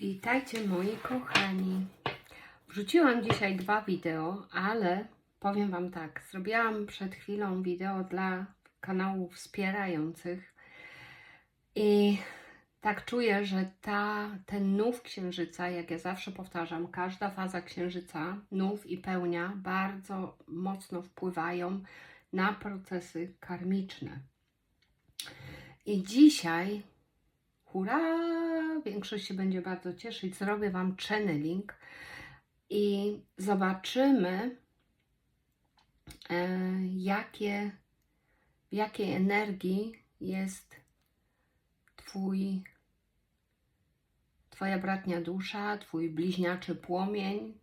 Witajcie moi kochani. Wrzuciłam dzisiaj dwa wideo, ale powiem Wam tak, zrobiłam przed chwilą wideo dla kanałów wspierających i tak czuję, że ta, ten nów księżyca, jak ja zawsze powtarzam, każda faza księżyca, nów i pełnia bardzo mocno wpływają na procesy karmiczne. I dzisiaj hurra, większość się będzie bardzo cieszyć. Zrobię Wam channeling i zobaczymy, e, jakie, w jakiej energii jest Twój, Twoja bratnia dusza, Twój bliźniaczy płomień.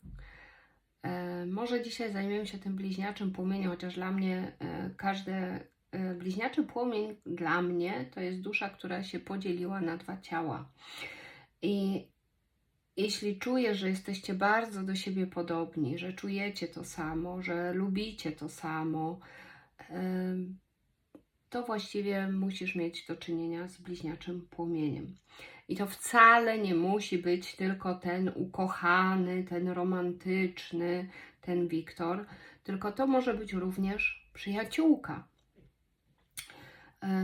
E, może dzisiaj zajmiemy się tym bliźniaczym płomieniem, chociaż dla mnie e, każde bliźniaczy płomień dla mnie to jest dusza, która się podzieliła na dwa ciała. I jeśli czuję, że jesteście bardzo do siebie podobni, że czujecie to samo, że lubicie to samo, to właściwie musisz mieć do czynienia z bliźniaczym płomieniem. I to wcale nie musi być tylko ten ukochany, ten romantyczny, ten Wiktor, tylko to może być również przyjaciółka, e,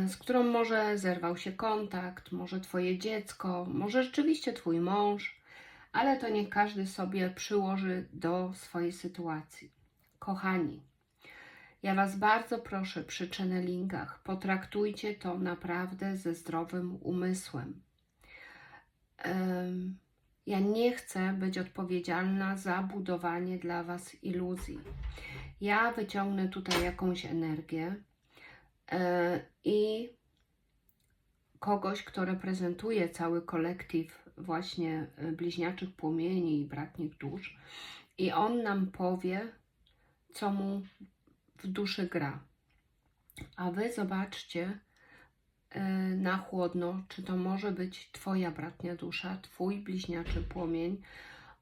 z którą może zerwał się kontakt, może Twoje dziecko, może rzeczywiście Twój mąż, ale to niech każdy sobie przyłoży do swojej sytuacji. Kochani, ja Was bardzo proszę przy channelingach, potraktujcie to naprawdę ze zdrowym umysłem. Em, Ja nie chcę być odpowiedzialna za budowanie dla Was iluzji. Ja wyciągnę tutaj jakąś energię e, i kogoś, kto reprezentuje cały kolektyw właśnie e, bliźniaczych płomieni i bratnich dusz i on nam powie, co mu w duszy gra. A Wy zobaczcie e, na chłodno, czy to może być Twoja bratnia dusza, Twój bliźniaczy płomień,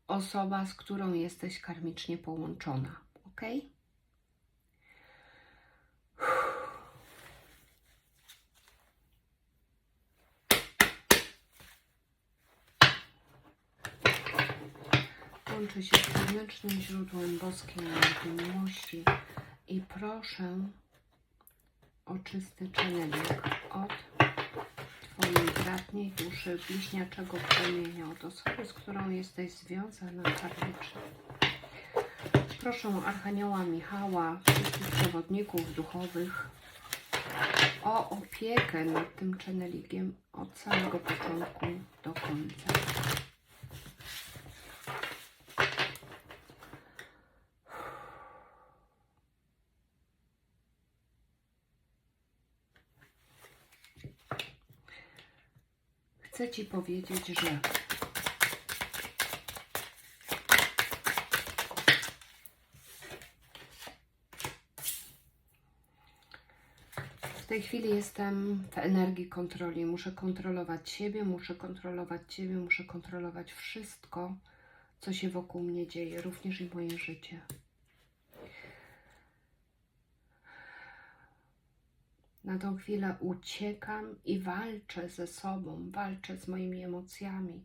osoba, z którą jesteś karmicznie połączona. Ok? Łączę się z wewnętrznym źródłem boskiej miłości i proszę o czysty channeling od Twojej bratniej duszy, bliźniaczego płomienia, od osoby, z którą jesteś związana karmicznie. Proszę Archanioła Michała, wszystkich przewodników duchowych o opiekę nad tym channelingiem od samego początku do końca. Chcę Ci powiedzieć, że w tej chwili jestem w energii kontroli. Muszę kontrolować siebie, muszę kontrolować Ciebie, muszę kontrolować wszystko, co się wokół mnie dzieje, również i moje życie. Na tą chwilę uciekam i walczę ze sobą, walczę z moimi emocjami,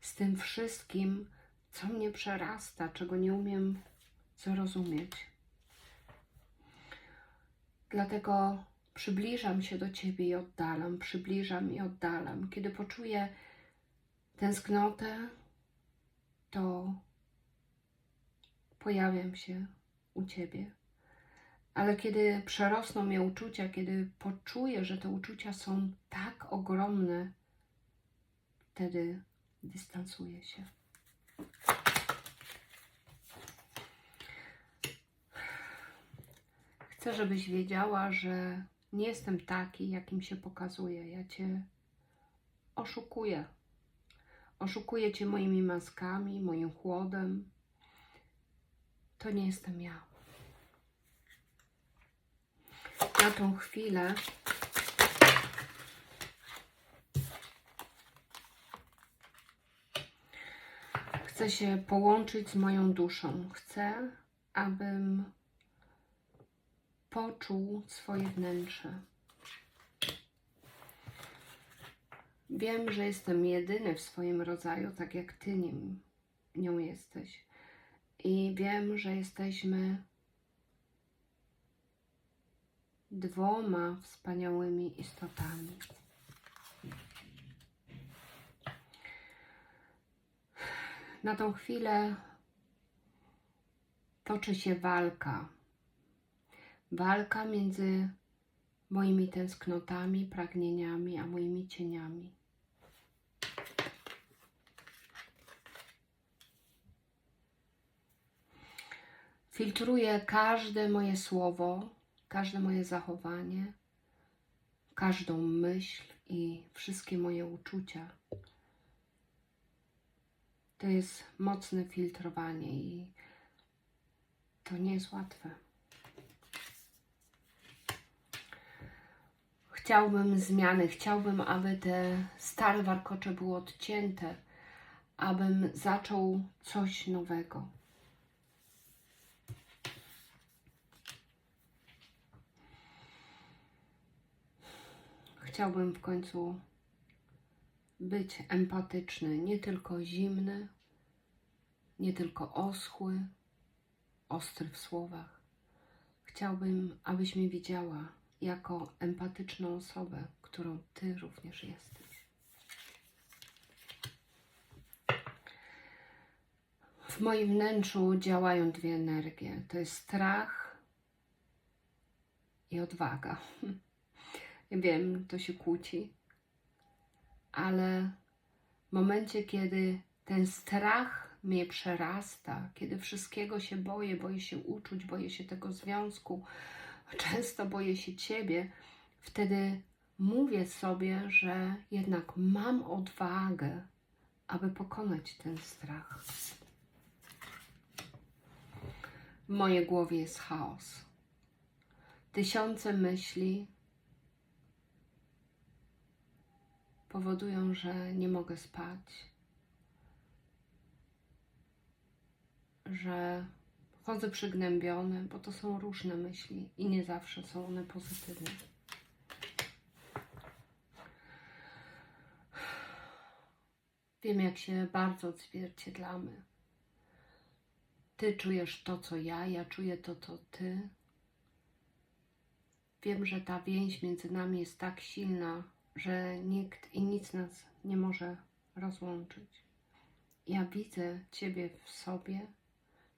z tym wszystkim, co mnie przerasta, czego nie umiem zrozumieć. Dlatego przybliżam się do Ciebie i oddalam, przybliżam i oddalam. Kiedy poczuję tęsknotę, to pojawiam się u Ciebie. Ale kiedy przerosną mnie uczucia, kiedy poczuję, że te uczucia są tak ogromne, wtedy dystansuję się. Chcę, żebyś wiedziała, że nie jestem taki, jakim się pokazuję. Ja Cię oszukuję. Oszukuję Cię moimi maskami, moim chłodem. To nie jestem ja. Na tą chwilę chcę się połączyć z moją duszą. Chcę, abym poczuł swoje wnętrze. Wiem, że jestem jedyny w swoim rodzaju, tak jak Ty nim, nią jesteś. I wiem, że jesteśmy dwoma wspaniałymi istotami. Na tą chwilę toczy się walka. Walka między moimi tęsknotami, pragnieniami, a moimi cieniami. Filtruję każde moje słowo, każde moje zachowanie, każdą myśl i wszystkie moje uczucia. To jest mocne filtrowanie i to nie jest łatwe. Chciałbym zmiany, chciałbym, aby te stare warkocze były odcięte, abym zaczął coś nowego. Chciałbym w końcu być empatyczny, nie tylko zimny, nie tylko oschły, ostry w słowach. Chciałbym, abyś mnie widziała jako empatyczną osobę, którą Ty również jesteś. W moim wnętrzu działają dwie energie. To jest strach i odwaga. Ja wiem, to się kłóci, ale w momencie, kiedy ten strach mnie przerasta, kiedy wszystkiego się boję, boję się uczuć, boję się tego związku, często boję się ciebie, wtedy mówię sobie, że jednak mam odwagę, aby pokonać ten strach. W mojej głowie jest chaos. Tysiące myśli powodują, że nie mogę spać, że chodzę przygnębiony, bo to są różne myśli i nie zawsze są one pozytywne. Wiem, jak się bardzo odzwierciedlamy. Ty czujesz to, co ja, ja czuję to, co ty. Wiem, że ta więź między nami jest tak silna, że nikt i nic nas nie może rozłączyć. Ja widzę Ciebie w sobie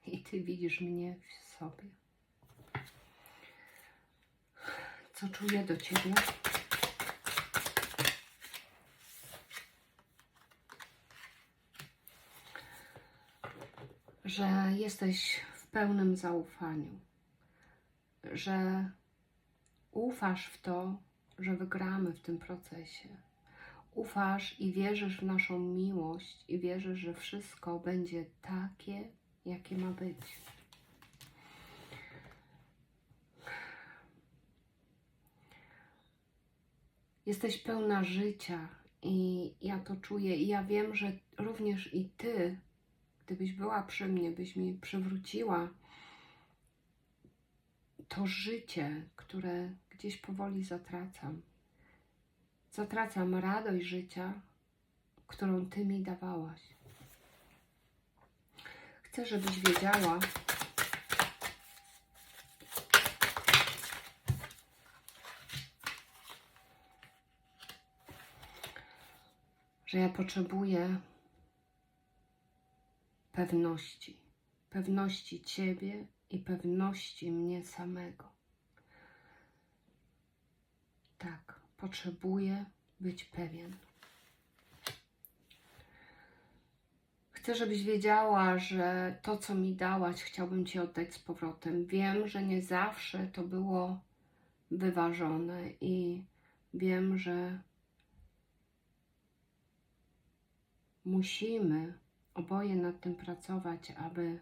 i Ty widzisz mnie w sobie. Co czuję do Ciebie? Że jesteś w pełnym zaufaniu, że ufasz w to, że wygramy w tym procesie. Ufasz i wierzysz w naszą miłość i wierzysz, że wszystko będzie takie, jakie ma być. Jesteś pełna życia i ja to czuję i ja wiem, że również i ty, gdybyś była przy mnie, byś mi przywróciła to życie, które gdzieś powoli zatracam. Zatracam radość życia, którą Ty mi dawałaś. Chcę, żebyś wiedziała, że ja potrzebuję pewności. Pewności Ciebie i pewności mnie samego. Potrzebuję być pewien. Chcę, żebyś wiedziała, że to, co mi dałaś, chciałbym Ci oddać z powrotem. Wiem, że nie zawsze to było wyważone i wiem, że musimy oboje nad tym pracować, aby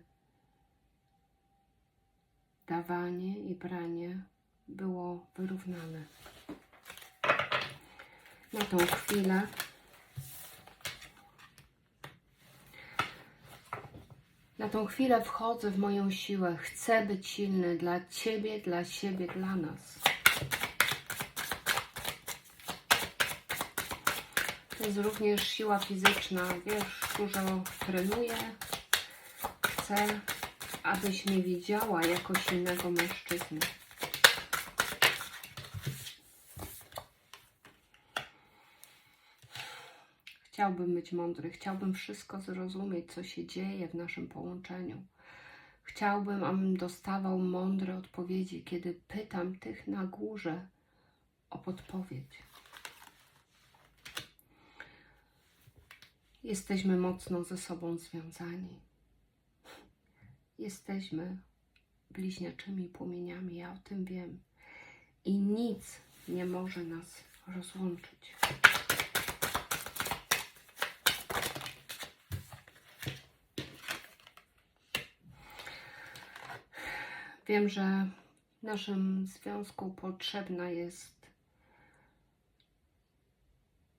dawanie i branie było wyrównane. Na tą chwilę na tą chwilę wchodzę w moją siłę. Chcę być silny dla Ciebie, dla siebie, dla nas. To jest również siła fizyczna. Wiesz, dużo trenuję. Chcę, abyś mnie widziała jako silnego mężczyznę. Chciałbym być mądry, chciałbym wszystko zrozumieć, co się dzieje w naszym połączeniu. Chciałbym, abym dostawał mądre odpowiedzi, kiedy pytam tych na górze o podpowiedź. Jesteśmy mocno ze sobą związani. Jesteśmy bliźniaczymi płomieniami, ja o tym wiem. I nic nie może nas rozłączyć. Wiem, że w naszym związku potrzebna jest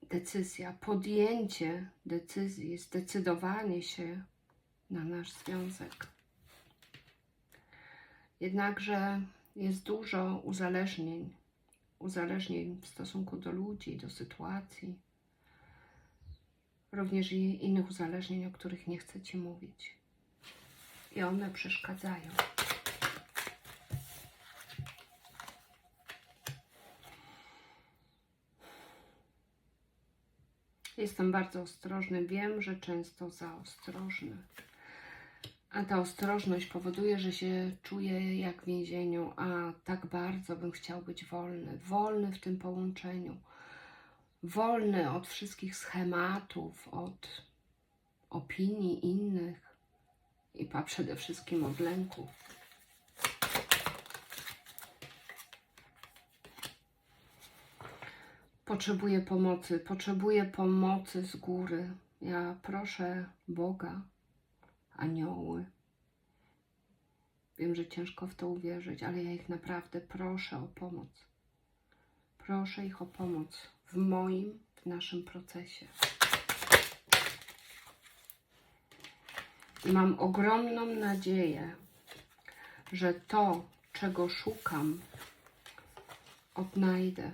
decyzja, podjęcie decyzji, zdecydowanie się na nasz związek. Jednakże jest dużo uzależnień, uzależnień w stosunku do ludzi, do sytuacji, również i innych uzależnień, o których nie chcę Ci mówić. I one przeszkadzają. Jestem bardzo ostrożny. Wiem, że często za ostrożny. A ta ostrożność powoduje, że się czuję jak w więzieniu, a tak bardzo bym chciał być wolny. Wolny w tym połączeniu. Wolny od wszystkich schematów, od opinii innych i przede wszystkim od lęków. Potrzebuję pomocy, potrzebuję pomocy z góry. Ja proszę Boga, anioły. Wiem, że ciężko w to uwierzyć, ale ja ich naprawdę proszę o pomoc. Proszę ich o pomoc w moim, w naszym procesie. I mam ogromną nadzieję, że to, czego szukam, odnajdę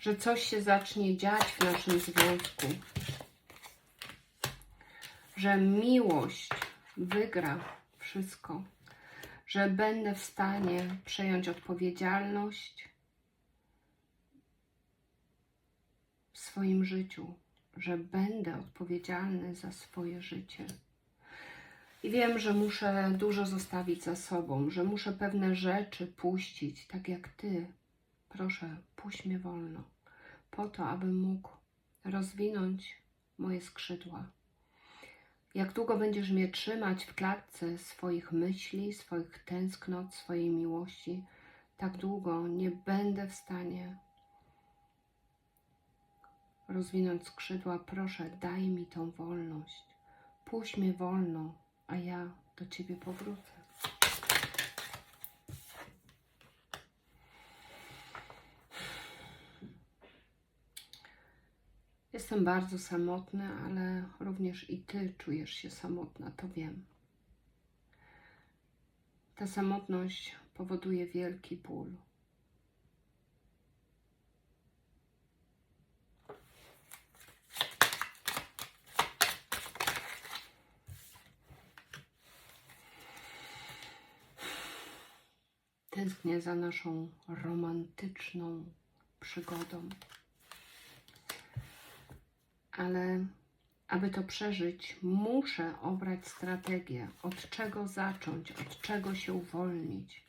że coś się zacznie dziać w naszym związku, że miłość wygra wszystko, że będę w stanie przejąć odpowiedzialność w swoim życiu, że będę odpowiedzialny za swoje życie. I wiem, że muszę dużo zostawić za sobą, że muszę pewne rzeczy puścić, tak jak Ty Proszę, puść mnie wolno, po to, abym mógł rozwinąć moje skrzydła. Jak długo będziesz mnie trzymać w klatce swoich myśli, swoich tęsknot, swojej miłości, tak długo nie będę w stanie rozwinąć skrzydła. Proszę, daj mi tą wolność. Puść mnie wolno, a ja do Ciebie powrócę. Jestem bardzo samotny, ale również i Ty czujesz się samotna, to wiem. Ta samotność powoduje wielki ból. Tęsknię za naszą romantyczną przygodą ale aby to przeżyć, muszę obrać strategię, od czego zacząć, od czego się uwolnić.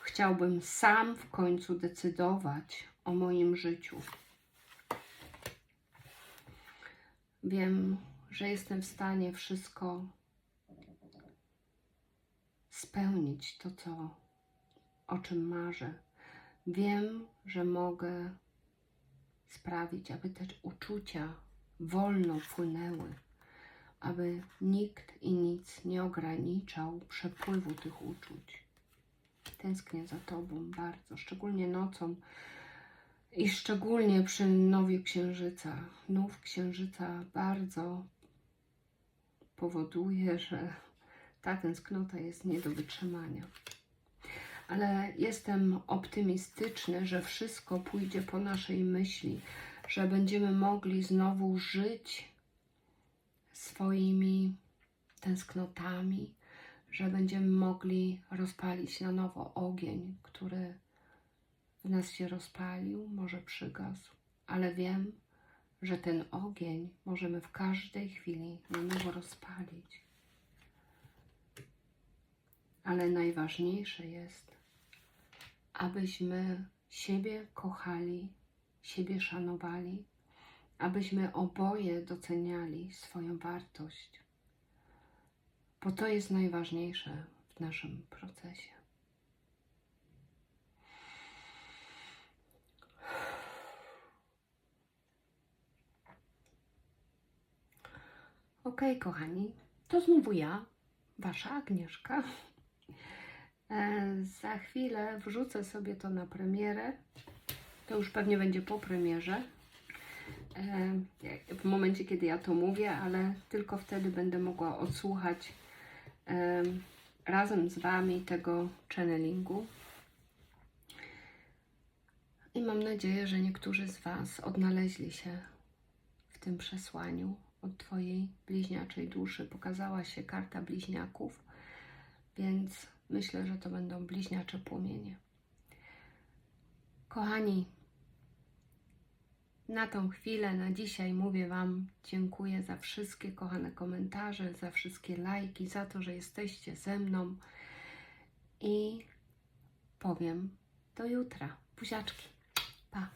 Chciałbym sam w końcu decydować o moim życiu. Wiem, że jestem w stanie wszystko spełnić, to co, o czym marzę. Wiem, że mogę sprawić, aby te uczucia wolno płynęły, aby nikt i nic nie ograniczał przepływu tych uczuć. Tęsknię za Tobą bardzo, szczególnie nocą i szczególnie przy nowie księżyca. Nów księżyca bardzo powoduje, że ta tęsknota jest nie do wytrzymania. Ale jestem optymistyczny, że wszystko pójdzie po naszej myśli, że będziemy mogli znowu żyć swoimi tęsknotami, że będziemy mogli rozpalić na nowo ogień, który w nas się rozpalił, może przygasł, ale wiem, że ten ogień możemy w każdej chwili na nowo rozpalić. Ale najważniejsze jest, abyśmy siebie kochali, siebie szanowali, abyśmy oboje doceniali swoją wartość, bo to jest najważniejsze w naszym procesie. Ok, kochani, to znowu ja, Wasza Agnieszka. E, za chwilę wrzucę sobie to na premierę. To już pewnie będzie po premierze. E, w momencie, kiedy ja to mówię, ale tylko wtedy będę mogła odsłuchać razem z Wami tego channelingu. I mam nadzieję, że niektórzy z Was odnaleźli się w tym przesłaniu od Twojej bliźniaczej duszy. Pokazała się karta bliźniaków, więc myślę, że to będą bliźniacze płomienie. Kochani, na tą chwilę, na dzisiaj mówię Wam dziękuję za wszystkie kochane komentarze, za wszystkie lajki, za to, że jesteście ze mną i powiem do jutra. Buziaczki. Pa.